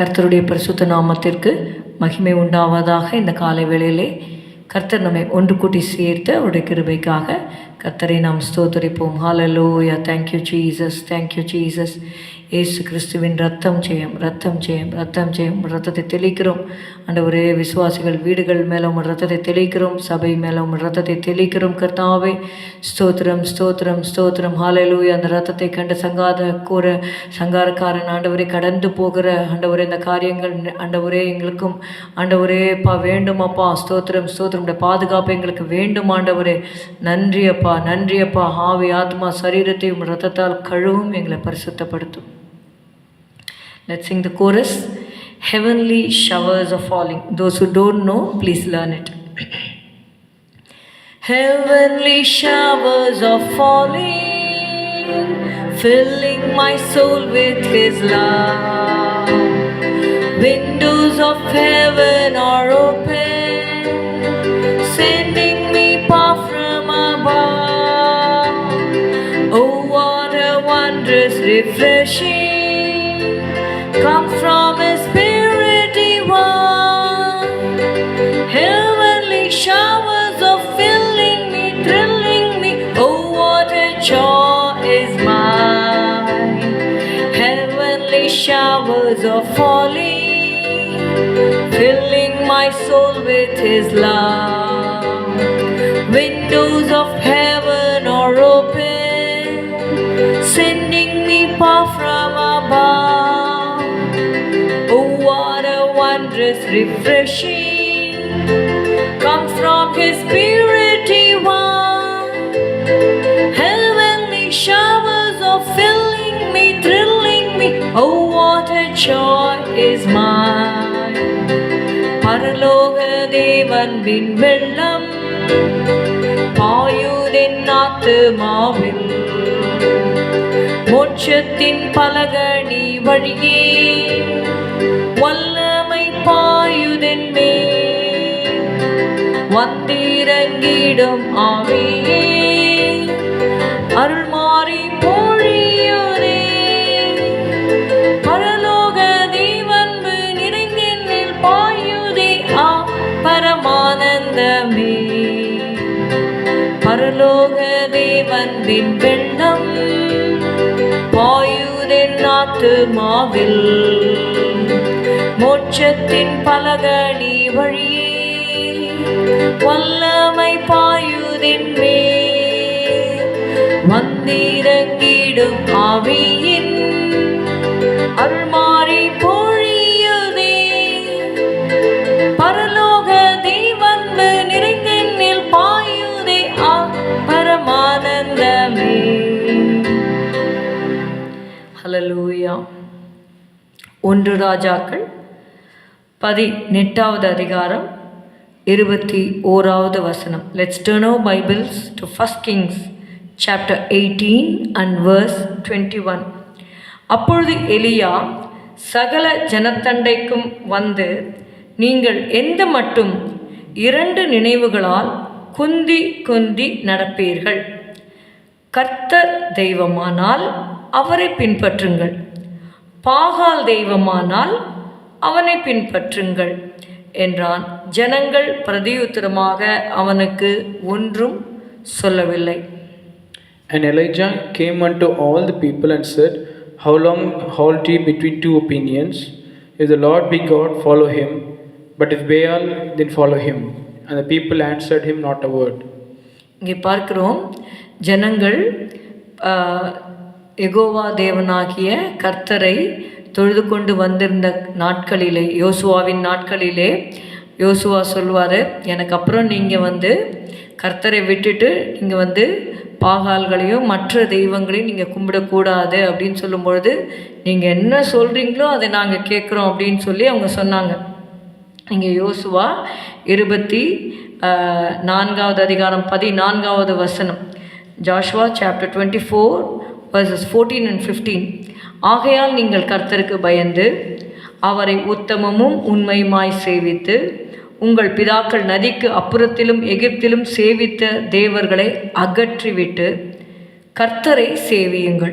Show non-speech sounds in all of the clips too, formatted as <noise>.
கர்த்தருடைய பரிசுத்த நாமத்திற்கு மகிமை உண்டாவதாக இந்த காலை வேளையிலே கர்த்தர் நம்மை ஒன்று கூட்டி சேர்த்து அவருடைய கிருபைக்காக கர்த்தரை நாம் ஸ்தோத்தரிப்போம். Hallelujah thank you Jesus thank you Jesus இயேசு கிறிஸ்துவின் ரத்தம் ஜெயம் ரத்தம் ஜெயம் ரத்தம் ஜெயம். ரத்தத்தை தெளிக்கிறோம். ஆண்டவரே விசுவாசிகள் வீடுகள் மேலே ரத்தத்தை தெளிக்கிறோம். சபை மேலே ரத்தத்தை தெளிக்கிறோம். கர்த்தாவே ஸ்தோத்திரம் ஸ்தோத்திரம் ஸ்தோத்திரம். ஹாலையிலூய் அந்த ரத்தத்தை கண்டு சங்காத கூற சங்காரக்காரன் ஆண்டவரை கடந்து போகிற ஆண்டவரே இந்த காரியங்கள் ஆண்டவரே எங்களுக்கும் ஆண்டவரே அப்பா வேண்டும் அப்பா. ஸ்தோத்திரம் ஸ்தோத்திரம். பாதுகாப்பு எங்களுக்கு வேண்டும் ஆண்டவரே. நன்றி அப்பா நன்றி அப்பா. ஆவி ஆத்மா சரீரத்தையும் ரத்தத்தால் கழுவும் எங்களை பரிசுத்தப்படுத்தும். Let's sing the chorus. Heavenly showers are falling. Those who don't know, please learn it. <clears throat> Heavenly showers are falling, filling my soul with His love. Windows of heaven are open, sending me power from above. Oh, what a wondrous refreshing showers are falling, filling my soul with His love. Windows of heaven are open, sending me power from above. Oh, what a wondrous refreshing comes from His Spirit divine. Heavenly showers are filling me, thrilling me. Oh, what joy is mine. பரலோக தேவன் பின் வெள்ளம் பாயுதென் ஆத்துமாவில் மோட்சத்தின் பலகணி வழியே வல்லமை பாயுதென் மேல் வந்திறங்கிடும் ஆவியே தேவன்பின் வெள்ளம் பாயுதென் ஆத்துமாவில் மோட்சத்தின் பலகணி வழியே வல்லமை பாயுதின் மே வந்திறங்கிடும் ஆவியின் அருள்மாறி போ ஒன்று ராஜாக்கள் பதினெட்டாவது அதிகாரம் இருபத்தி ஓராவது வசனம். Let's turn our Bibles to first Kings chapter eighteen and verse twenty one அப்பொழுது எலியா சகல ஜனத்தண்டைக்கும் வந்து நீங்கள் எந்த மட்டும் இரண்டு நினைவுகளால் குந்தி குந்தி நடப்பீர்கள்? கர்த்தர் தெய்வமானால் அவரை பின்பற்றுங்கள். பாகால் தெய்வமானால் அவனை பின்பற்றுங்கள் என்றான் ஜனங்கள் பிரதியுத்தரமாக அவனுக்கு ஒன்றும் சொல்லவில்லை And Elijah came unto all the people and said, How long halt ye between two opinions? If the Lord be God, follow him, but if Baal, then follow him. And the people answered him not a word. இங்கே பார்க்கிறோம் ஜனங்கள் எகோவா தேவனாகிய கர்த்தரை தொழுது கொண்டு வந்திருந்த நாட்களிலே யோசுவாவின் நாட்களிலே யோசுவா சொல்வார் எனக்கு அப்புறம் நீங்கள் வந்து கர்த்தரை விட்டுட்டு நீங்கள் வந்து பாகால்களையும் மற்ற தெய்வங்களையும் நீங்கள் கும்பிடக்கூடாது அப்படின்னு சொல்லும்பொழுது நீங்கள் என்ன சொல்கிறீங்களோ அதை நாங்கள் கேட்குறோம் அப்படின்னு சொல்லி அவங்க சொன்னாங்க. இங்கே யோசுவா இருபத்தி நான்காவது அதிகாரம் பதினான்காவது வசனம். Joshua chapter twenty four verses fourteen and fifteen ஆகையால் நீங்கள் கர்த்தருக்கு பயந்து அவரை உத்தமமும் உண்மையுமாய் சேவித்து உங்கள் பிதாக்கள் நதிக்கு அப்புறத்திலும் எகிப்திலும் சேவித்த தேவர்களை அகற்றிவிட்டு கர்த்தரை சேவியுங்கள்.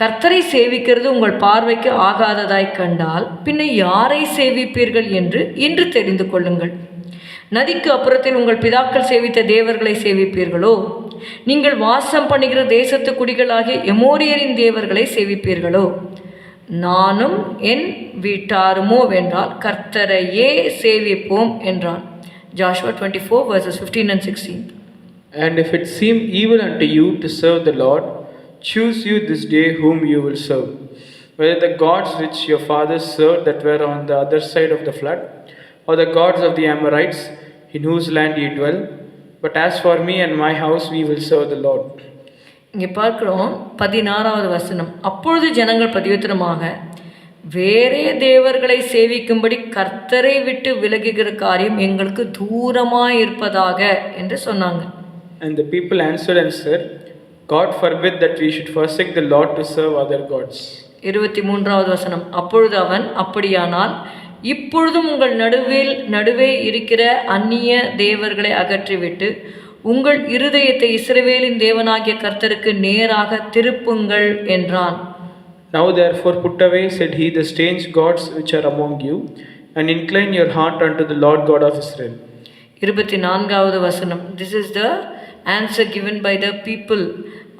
கர்த்தரை சேவிக்கிறது உங்கள் பார்வைக்கு ஆகாததாய் கண்டால் பின்ன யாரை சேவிப்பீர்கள் என்று இன்று தெரிந்து கொள்ளுங்கள். நதிக்கு அப்புறத்தில் உங்கள் பிதாக்கள் சேவித்த தேவர்களை சேவிப்பீர்களோ நீங்கள் வாசம் பண்ணுகிற தேசத்து குடிகளாகிய எமோரியரின் தேவர்களை சேவிப்பீர்களோ நானும் என் வீட்டாருமோ வென்றால் கர்த்தரையே சேவிப்போம் என்றான் Joshua twenty four verses fifteen and sixteen and if it seem evil and you to serve the Lord choose you this day whom you will serve whether the gods which your fathers served that were on the other side of the flood or the gods of the amorites in whose land ye dwell. But as for me and my house, we will serve the Lord. இங்கே பார்க்கிறோம் பதினாறாவது வசனம் அப்பொழுது ஜனங்கள் பதிவுத்திரமாக வேறே தேவர்களை சேவிக்கும்படி கர்த்தரை விட்டு விலகுகிற காரியம் எங்களுக்கு தூரமாய் இருப்பதாக என்று சொன்னாங்க And the people answered and said, God forbid that we should forsake the Lord to serve other gods. இருபத்தி மூன்றாவது வசனம் அப்பொழுது அவன் அப்படியானால் இப்பொழுதும் உங்கள் நடுவில் நடுவே இருக்கிற அந்நிய தேவர்களை அகற்றிவிட்டு உங்கள் இருதயத்தை இஸ்ரவேலின் தேவனாகிய கர்த்தருக்கு நேராக திருப்புங்கள் என்றான். Now therefore put away, said he, the strange gods which are among you, and incline your heart unto the Lord God of Israel. இருபத்தி நான்காவது வசனம். This is the answer given by the people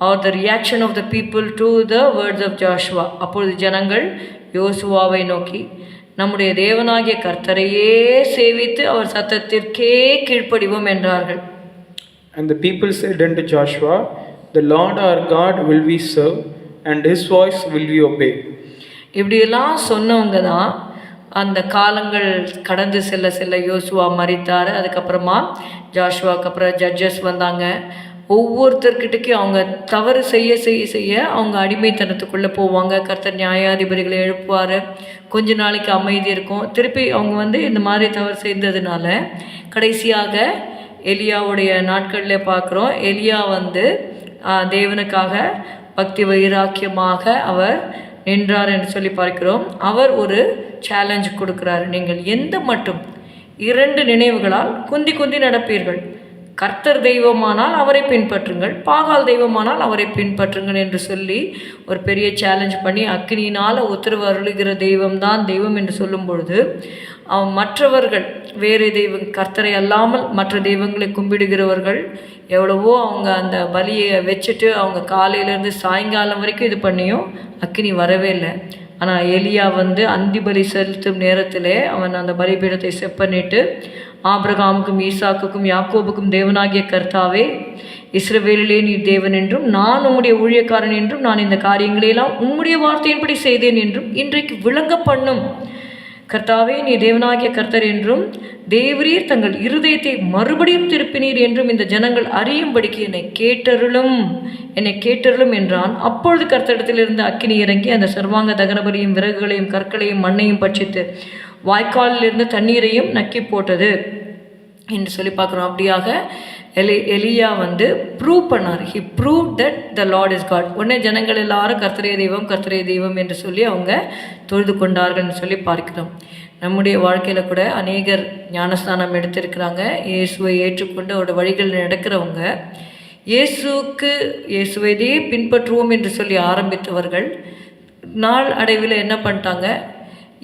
or the reaction of the people to the words of Joshua அப்பொழுது ஜனங்கள் யோசுவாவை நோக்கி நம்முடைய தேவனாகிய கர்த்தரையே சேவித்து அவர் சத்தத்திற்கே கீழ்ப்படிவோம் என்றார்கள். And the people said unto Joshua, The Lord our God will we serve, and his voice will we obey. இப்படியெல்லாம் சொன்னவங்க தான் அந்த காலங்கள் கடந்து செல்ல செல்ல யோசுவா மறித்தார் அதுக்கப்புறமா ஜாஷுவாக்கு அப்புறம் ஜட்ஜஸ் வந்தாங்க. ஒவ்வொருத்தர்கிட்டக்கும் அவங்க தவறு செய்ய செய்ய செய்ய அவங்க அடிமைத்தனத்துக்குள்ளே போவாங்க. கர்த்தர் நியாயாதிபதிகளை எழுப்புவார். கொஞ்ச நாளைக்கு அமைதி இருக்கும். திருப்பி அவங்க வந்து இந்த மாதிரி தவறு செய்ததுனால கடைசியாக எலியாவுடைய நாட்களில் பார்க்குறோம். எலியா வந்து தேவனுக்காக பக்தி வைராக்கியமாக அவர் நின்றார் என்று சொல்லி பார்க்கிறோம். அவர் ஒரு சேலஞ்ச் கொடுக்குறாரு. நீங்கள் எந்த மட்டும் இரண்டு நினைவுகளால் குந்தி குந்தி நடப்பீர்கள். கர்த்தர் தெய்வமானால் அவரை பின்பற்றுங்கள் பாகால் தெய்வமானால் அவரை பின்பற்றுங்கள் என்று சொல்லி ஒரு பெரிய சேலஞ்ச் பண்ணி அக்னியினால் உத்தரவு அருளுகிற தெய்வம்தான் தெய்வம் என்று சொல்லும் பொழுது மற்றவர்கள் வேறு தெய்வம் கர்த்தரை அல்லாமல் மற்ற தெய்வங்களை கும்பிடுகிறவர்கள் எவ்வளவோ அவங்க அந்த பலியை வச்சுட்டு அவங்க காலையிலேருந்து சாயங்காலம் வரைக்கும் இது பண்ணியும் அக்னி வரவே இல்லை. ஆனால் எலியா வந்து அந்தி பலி செலுத்தும் நேரத்திலே அவன் அந்த பலிபீடத்தை செப்பனிட்டு ஆபிரகாமுக்கும் ஈசாக்குக்கும் யாக்கோபுக்கும் தேவனாகிய கர்த்தாவே இஸ்ரவேலிலே நீ தேவன் என்றும் நான் உம்முடைய ஊழியக்காரன் என்றும் நான் இந்த காரியங்களையெல்லாம் உம்முடைய வார்த்தையின்படி செய்தேன் என்றும் இன்றைக்கு விளங்க பண்ணும் கர்த்தாவே நீ தேவனாகிய கர்த்தர் என்றும் தேவரீர் தங்கள் இருதயத்தை மறுபடியும் திருப்பினீர் என்றும் இந்த ஜனங்கள் அறியும்படிக்கு என்னை கேட்டருளும். என்னை கேட்டருளும் என்றான். அப்பொழுது கர்த்தரிடத்திலிருந்து அக்கினி இறங்கி அந்த சர்வாங்க தகனபலியும் விறகுகளையும் கற்களையும் மண்ணையும் பட்சித்து வாய்க்காலிலிருந்து தண்ணீரையும் நக்கி போட்டது. என்று சொல்லி பார்க்குறோம். அப்படியாக எலி எலியா வந்து ப்ரூவ் பண்ணார். He prove that the Lord is God உடனே ஜனங்கள் எல்லாரும் கர்த்தரைய தெய்வம் கர்த்தரைய தெய்வம் என்று சொல்லி அவங்க தொழுது கொண்டார்கள்னு சொல்லி பார்க்கிறோம். நம்முடைய வாழ்க்கையில் கூட அநேகர் ஞானஸ்தானம் எடுத்திருக்கிறாங்க. இயேசுவை ஏற்றுக்கொண்டு அவரோட வழிகளில் நடக்கிறவங்க இயேசுக்கு இயேசுவைதே பின்பற்றுவோம் என்று சொல்லி ஆரம்பித்தவர்கள் நாள் அடைவில் என்ன பண்ணிட்டாங்க?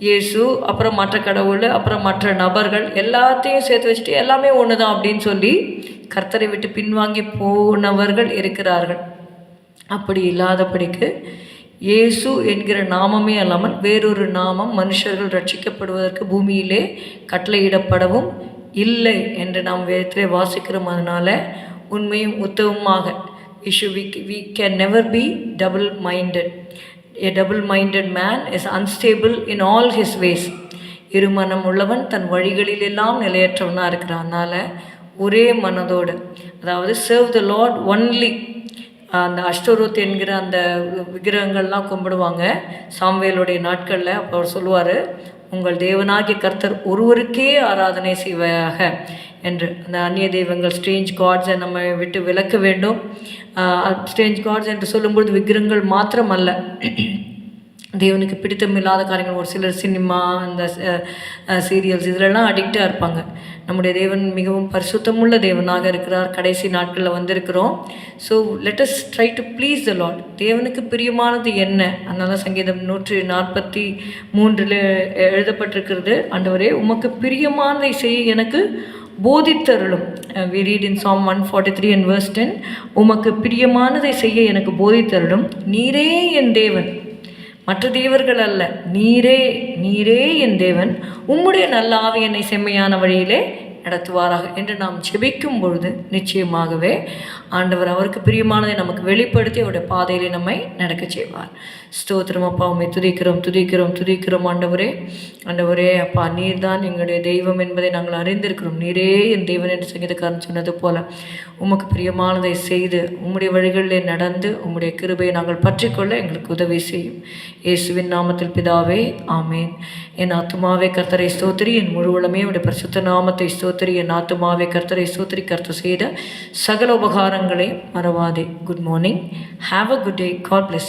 இயேசு அப்புறம் மற்ற கடவுள் அப்புறம் மற்ற நபர்கள் எல்லாத்தையும் சேர்த்து வச்சுட்டு எல்லாமே ஒன்று தான் அப்படின்னு சொல்லி கர்த்தரை விட்டு பின்வாங்கி போனவர்கள் இருக்கிறார்கள். அப்படி இல்லாதபடிக்கு இயேசு என்கிற நாமமே அல்லாமல் வேறொரு நாமம் மனுஷர்கள் ரட்சிக்கப்படுவதற்கு பூமியிலே கட்டளையிடப்படவும் இல்லை என்று நாம் வேதத்திலே வாசிக்கிறோம். அதனால் உண்மையும் உத்தவமாக issue we we can never be double minded a double minded man is unstable in all his ways இருமனம் உள்ளவன் தன் வழிகளிலெல்லாம் நிலையற்றவனாக இருக்கிறான் அதனால் ஒரே மனதோடு. அதாவது சர்வ் த லார்ட் ஒன்லி அந்த அஷ்டரூத் என்கிற அந்த விக்கிரகங்கள்லாம் கும்பிடுவாங்க. சாம்வேலுடைய நாட்களில் அப்போ அவர் சொல்லுவார் உங்கள் தேவனாகிய கர்த்தர் ஒருவருக்கே ஆராதனை செய்வாயாக என்று. அந்த அந்நிய தெய்வங்கள் ஸ்ட்ரேஞ்ச் காட்ஸை நம்ம விட்டு விலக்க வேண்டும். ஸ்ட்ரேஞ்ச் காட்ஸ் என்று சொல்லும்பொழுது விக்கிரகங்கள் மாத்திரமல்ல. தேவனுக்கு பிடித்தமில்லாத காரியங்கள். ஒரு சிலர் சினிமா அந்த சீரியல்ஸ் இதிலெல்லாம் அடிக்டாக இருப்பாங்க. நம்முடைய தேவன் மிகவும் பரிசுத்தமுள்ள தேவனாக இருக்கிறார். கடைசி நாட்களில் வந்திருக்கிறோம். So let's try to please the Lord தேவனுக்கு பிரியமானது என்ன? அதனால் சங்கீதம் நூற்றி நாற்பத்தி மூன்றில் எழுதப்பட்டிருக்கிறது. ஆண்டவரே உமக்கு பிரியமானதை செய்ய எனக்கு போதித்தருளும். We read in Psalm one forty three and verse ten உமக்கு பிரியமானதை செய்ய எனக்கு போதித்தருளும். நீரே என் தேவன். மற்ற தேவர்கள் அல்ல. நீரே நீரே என் தேவன். உம்முடைய நல்ல ஆவி என்னை செம்மையான வழியிலே நடத்துவாராக என்று நாம் ஜெபிக்கும் பொழுது நிச்சயமாகவே ஆண்டவர் அவருக்கு பிரியமானதை நமக்கு வெளிப்படுத்தி அவருடைய பாதையிலே நம்மை நடக்கச் செய்வார். ஸ்தோத்திரம் அப்பா உண்மை துதிக்கிறோம் துதிக்கிறோம் துதிக்கிறோம் ஆண்டவரே. ஆண்டவரே அப்பா நீர் தான் எங்களுடைய தெய்வம் என்பதை நாங்கள் அறிந்திருக்கிறோம். நீரே என் தெய்வன் என்று சங்கீதக்காரன் சொன்னது போல உமக்கு பிரியமானதை செய்து உம்முடைய வழிகளிலே நடந்து உம்முடைய கிருபையை நாங்கள் பற்றிக்கொள்ள எங்களுக்கு உதவி செய்யும். இயேசுவின் நாமத்தில் பிதாவே ஆமேன். என் ஆத்மாவே கர்த்தரை ஸ்தோத்திரி. என் முழுவலமே உடைய பரிசுத்த நாமத்தை ஸ்தோத்திரி என் ஆத்துமாவே கர்த்தரை ஸ்தோத்திரி கர்த்தர் செய்த சகல உபகாரங்களை மறவாதே. Good morning have a good day God bless